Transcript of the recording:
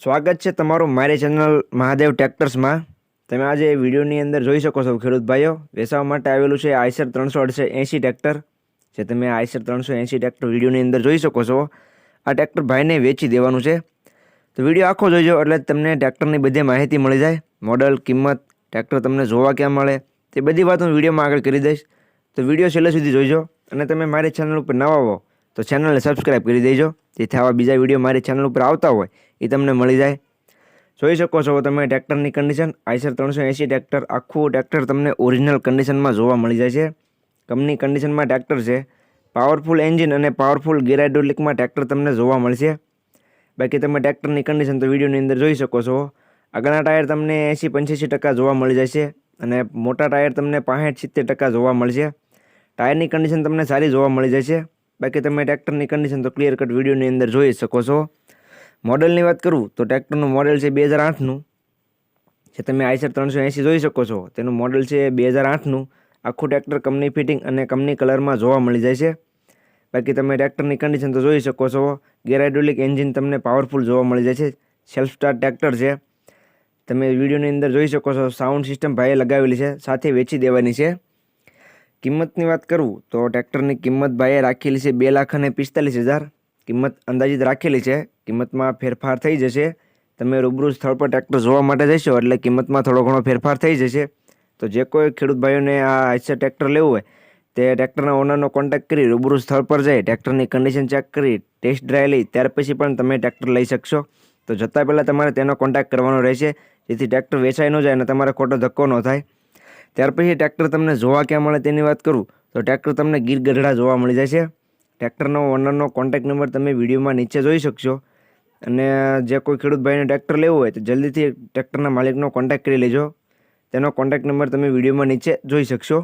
સ્વાગત છે તમારું મારી ચેનલ મહાદેવ ટ્રેક્ટર્સમાં. તમે આજે વિડીયોની અંદર જોઈ શકો છો ખેડૂત ભાઈઓ, વેચાવા માટે આવેલું છે આઈસર ત્રણસો અડસે એંસી ટ્રેક્ટર, જે તમે આઈસર ત્રણસો એંસી ટ્રેક્ટર વિડીયોની અંદર જોઈ શકો છો. આ ટ્રેક્ટર ભાઈને વેચી દેવાનું છે. તો વીડિયો આખો જોઈજો એટલે તમને ટ્રેક્ટરની બધી માહિતી મળી જાય. મોડલ, કિંમત, ટ્રેક્ટર તમને જોવા ક્યાં મળે, તે બધી વાત હું વિડીયોમાં આગળ કરી દઈશ. તો વીડિયો છેલ્લે સુધી જોઈજો અને તમે મારી ચેનલ ઉપર નવા હો તો ચેનલને સબસ્ક્રાઈબ કરી દેજો, જેથી આવા બીજા વીડિયો મારી ચેનલ ઉપર આવતા હોય, એ તમને મળી જાય. જોઈ શકો છો તમે ટ્રેક્ટરની કન્ડિશન આઈસર ત્રણસો એંસી ટ્રેક્ટર આખું ટ્રેક્ટર તમને ઓરિજિનલ કન્ડિશનમાં જોવા મળી જાય છે. કંપની કન્ડિશનમાં ટ્રેક્ટર છે. પાવરફુલ એન્જિન અને પાવરફુલ ગેરાઇડોલિકમાં ટ્રેક્ટર તમને જોવા મળશે. બાકી તમે ટ્રેક્ટરની કન્ડિશન તો વિડીયોની અંદર જોઈ શકો છો. આગળના ટાયર તમને એંસી પંચ્યાસી ટકા જોવા મળી જશે અને મોટા ટાયર તમને પાંસઠ સિત્તેર ટકા જોવા મળશે. ટાયરની કન્ડિશન તમને સારી જોવા મળી જશે. બાકી તમે ટ્રેક્ટરની કન્ડિશન તો ક્લિયર કટ વિડીયોની અંદર જોઈ શકો છો. મોડલની વાત કરું તો ટ્રેક્ટરનું મોડલ છે બે હજાર આઠનું. જે તમે આઈસર ત્રણસો એંસી જોઈ શકો છો. તેનું મોડલ છે બે હજાર આઠનું. આખું ટ્રેક્ટર કંપની ફિટિંગ અને કંપની કલરમાં જોવા મળી જાય છે. બાકી તમે ટ્રેક્ટરની કન્ડિશન તો જોઈ શકો છો. ગેરાઇડોલિક એન્જિન તમને પાવરફુલ જોવા મળી જાય છે. સેલ્ફ સ્ટાર્ટ ટ્રેક્ટર છે. તમે વિડીયોની અંદર જોઈ શકો છો. સાઉન્ડ સિસ્ટમ ભાઈએ લગાવેલી છે. સાથે વેચી દેવાની છે. કિંમતની વાત કરું, તો ટ્રેક્ટરની કિંમત ભાઈએ રાખેલી છે બે લાખ અને પિસ્તાલીસ હજાર. કિંમત અંદાજિત રાખેલી છે. કિંમતમાં ફેરફાર થઈ જશે. તમે રૂબરૂ સ્થળ પર ટ્રેક્ટર જોવા માટે જશો એટલે કિંમતમાં થોડો ઘણો ફેરફાર થઈ જશે. તો જે કોઈ ખેડૂત ભાઈઓને આ આઈસર ટ્રેક્ટર લેવું હોય, તે ટ્રેક્ટરના ઓનરનો કોન્ટેક્ટ કરી રૂબરૂ સ્થળ પર જઈ ટ્રેક્ટરની કન્ડિશન ચેક કરી ટેસ્ટ ડ્રાઈવ લઈ, ત્યાર પછી પણ તમે ટ્રેક્ટર લઈ શકશો. તો જતાં પહેલાં તમારે તેનો કોન્ટેક્ટ કરવાનો રહેશે. જેથી ટ્રેક્ટર વેચાઈ ન જાય અને તમારે ખોટો ધક્કો ન થાય. ત્યાર પછી ટ્રેક્ટર તમને જોવા ક્યાં મળે તેની વાત કરું, તો ટ્રેક્ટર તમને ગીર ગઢડા જોવા મળી છે ટ્રેક્ટરનો ઓનરનો કોન્ટેક્ટ નંબર તમે વિડીયોમાં નીચે જોઈ શકશો. અને જે કોઈ ખેડૂત ભાઈને ટ્રેક્ટર લેવું હોય તો જલ્દીથી ટ્રેક્ટરના માલિકનો કોન્ટેક્ટ કરી લેજો. તેનો કોન્ટેક્ટ નંબર તમે વિડીયોમાં નીચે જોઈ શકશો.